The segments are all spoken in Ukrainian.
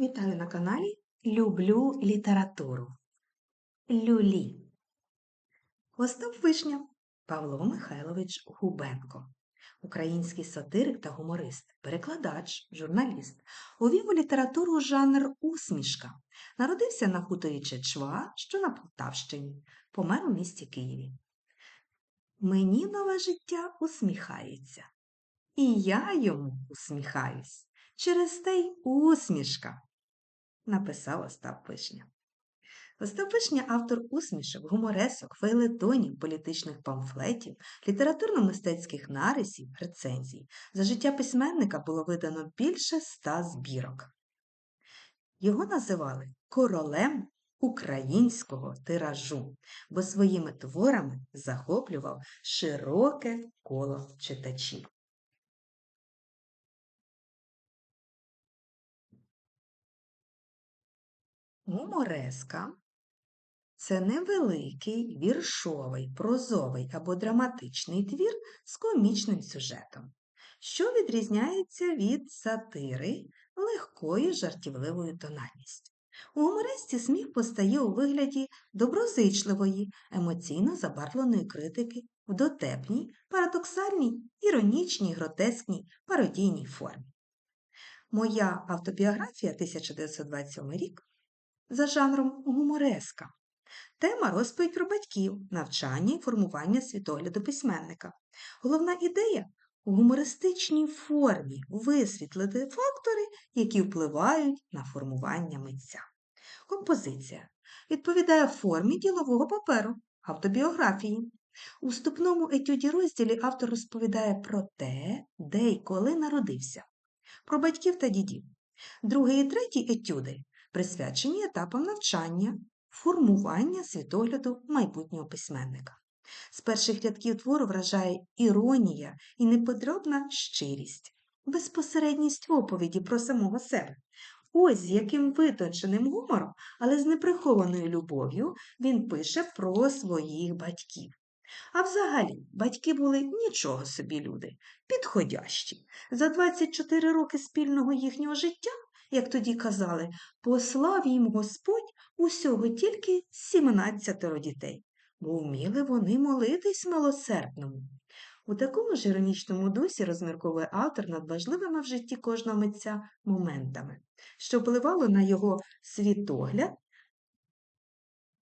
Вітаю на каналі Люблю літературу. Люлі. Остап Вишня Павло Михайлович Губенко. Український сатирик та гуморист, перекладач, журналіст. Увів у літературу жанр усмішка. Народився на хуторі Чечва, що на Полтавщині, помер у місті Києві. Мені нове життя усміхається. І я йому усміхаюсь. Через те й усмішка, написав Остап Вишня. Остап Вишня – автор усмішок, гуморесок, фейлетонів, політичних памфлетів, літературно-мистецьких нарисів, рецензій. За життя письменника було видано більше ста збірок. Його називали королем українського тиражу, бо своїми творами захоплював широке коло читачів. Гумореска це невеликий віршовий, прозовий або драматичний твір з комічним сюжетом, що відрізняється від сатири легкою жартівливою тональністю. У гумористі сміх постає у вигляді доброзичливої, емоційно забарвленої критики в дотепній, парадоксальній, іронічній, гротескній, пародійній формі. Моя автобіографія 1927 рік за жанром гумореска. Тема розповідь про батьків, навчання і формування світогляду письменника. Головна ідея у гумористичній формі висвітлити фактори, які впливають на формування митця. Композиція відповідає формі ділового паперу, автобіографії. У вступному етюді розділі автор розповідає про те, де й коли народився, про батьків та дідів. Другий і третій етюди присвячені етапам навчання, формування світогляду майбутнього письменника. З перших рядків твору вражає іронія і неподробна щирість, безпосередність оповіді про самого себе. Ось з яким витонченим гумором, але з неприхованою любов'ю він пише про своїх батьків. А взагалі, батьки були нічого собі люди, підходящі. За 24 роки спільного їхнього життя як тоді казали, послав їм Господь усього тільки сімнадцятеро дітей, бо вміли вони молитись милосердному. У такому ж іронічному дусі розмірковує автор над важливими в житті кожного митця моментами, що впливало на його світогляд,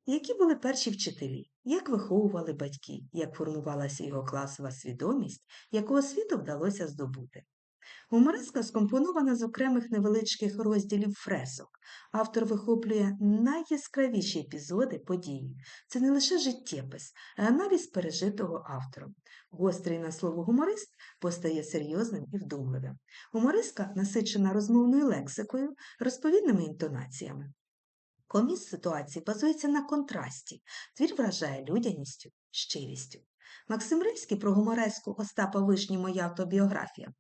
які були перші вчителі, як виховували батьки, як формувалася його класова свідомість, якого світу вдалося здобути. Гумореска скомпонована з окремих невеличких розділів фресок. Автор вихоплює найяскравіші епізоди події. Це не лише життєпис, а аналіз пережитого автором. Гострий на слово гуморист постає серйозним і вдумливим. Гумористка насичена розмовною лексикою, розповідними інтонаціями. Коміс ситуації базується на контрасті, твір вражає людяністю, щирістю. Максим Рильський про гумореску Остапа Вишні моя автобіографія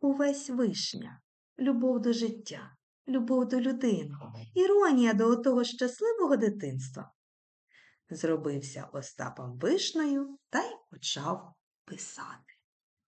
увесь вишня, любов до життя, любов до людини, іронія до того щасливого дитинства. Зробився Остапом вишнею та й почав писати.